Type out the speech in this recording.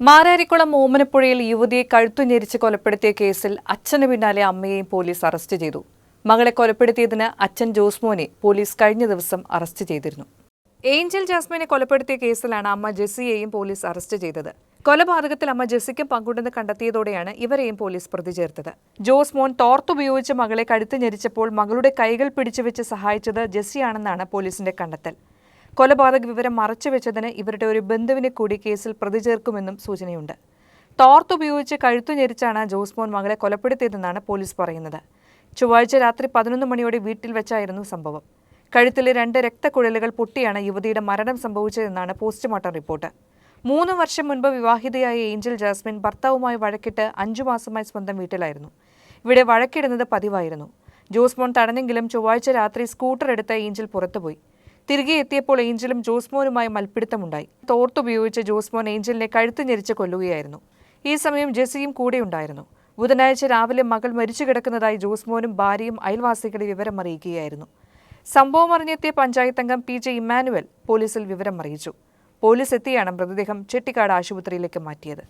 മാരാരിക്കുളം ഓമനപ്പുഴയിൽ യുവതിയെ കഴുത്തു ഞെരിച്ച് കൊലപ്പെടുത്തിയ കേസിൽ അച്ഛന് പിന്നാലെ അമ്മയെയും പോലീസ് അറസ്റ്റ് ചെയ്തു. മകളെ കൊലപ്പെടുത്തിയതിന് അച്ഛൻ ജോസ്മോനെ പോലീസ് കഴിഞ്ഞ ദിവസം അറസ്റ്റ് ചെയ്തിരുന്നു. ഏഞ്ചൽ ജാസ്മിനെ കൊലപ്പെടുത്തിയ കേസിലാണ് അമ്മ ജെസ്സിയെയും പോലീസ് അറസ്റ്റ് ചെയ്തത്. കൊലപാതകത്തിൽ അമ്മ ജെസ്സിക്കും പങ്കുണ്ടെന്ന് കണ്ടെത്തിയതോടെയാണ് ഇവരെയും പോലീസ് പ്രതി ചേർത്തത്. ജോസ്മോൻ തോർത്തുപയോഗിച്ച് മകളെ കഴുത്ത് ഞെരിച്ചപ്പോൾ മകളുടെ കൈകൾ പിടിച്ചുവെച്ച് സഹായിച്ചത് ജെസ്സിയാണെന്നാണ് പോലീസിന്റെ കണ്ടെത്തൽ. കൊലപാതക വിവരം മറച്ചുവെച്ചതിന് ഇവരുടെ ഒരു ബന്ധുവിനെ കൂടി കേസിൽ പ്രതി ചേർക്കുമെന്നും സൂചനയുണ്ട് തോർത്തുപയോഗിച്ച് കഴുത്തു ഞെരിച്ചാണ് ജോസ്മോൻ മകളെ കൊലപ്പെടുത്തിയതെന്നാണ് പോലീസ് പറയുന്നത്. ചൊവ്വാഴ്ച രാത്രി പതിനൊന്ന് മണിയോടെ വീട്ടിൽ വെച്ചായിരുന്നു സംഭവം. കഴുത്തിലെ രണ്ട് രക്തക്കുഴലുകൾ പൊട്ടിയാണ് യുവതിയുടെ മരണം സംഭവിച്ചതെന്നാണ് പോസ്റ്റ്മോർട്ടം റിപ്പോർട്ട്. മൂന്ന് വർഷം മുൻപ് വിവാഹിതയായ ഏഞ്ചൽ ജാസ്മിൻ ഭർത്താവുമായി വഴക്കിട്ട് അഞ്ചു മാസമായി സ്വന്തം വീട്ടിലായിരുന്നു. ഇവിടെ വഴക്കിടുന്നത് പതിവായിരുന്നു. ജോസ്മോൻ തടഞ്ഞെങ്കിലും ചൊവ്വാഴ്ച രാത്രി സ്കൂട്ടർ എടുത്ത ഏഞ്ചൽ പുറത്തുപോയി. തിരികെ എത്തിയപ്പോൾ ഏഞ്ചലും ജോസ്മോനുമായി മൽപ്പിടുത്തമുണ്ടായി. തോർത്തുപയോഗിച്ച് ജോസ്മോൻ ഏഞ്ചലിനെ കഴുത്ത് ഞെരിച്ച് കൊല്ലുകയായിരുന്നു. ഈ സമയം ജെസ്സിയും കൂടെയുണ്ടായിരുന്നു. ബുധനാഴ്ച രാവിലെ മകൾ മരിച്ചു കിടക്കുന്നതായി ജോസ്മോനും ഭാര്യയും അയൽവാസികളെ വിവരം അറിയിക്കുകയായിരുന്നു. സംഭവം അറിഞ്ഞെത്തിയ പഞ്ചായത്ത് അംഗം പി ജെ ഇമ്മാനുവൽ പോലീസിൽ വിവരം അറിയിച്ചു പോലീസ് എത്തിയാണ് മൃതദേഹം ചെട്ടിക്കാട് ആശുപത്രിയിലേക്ക് മാറ്റിയത്.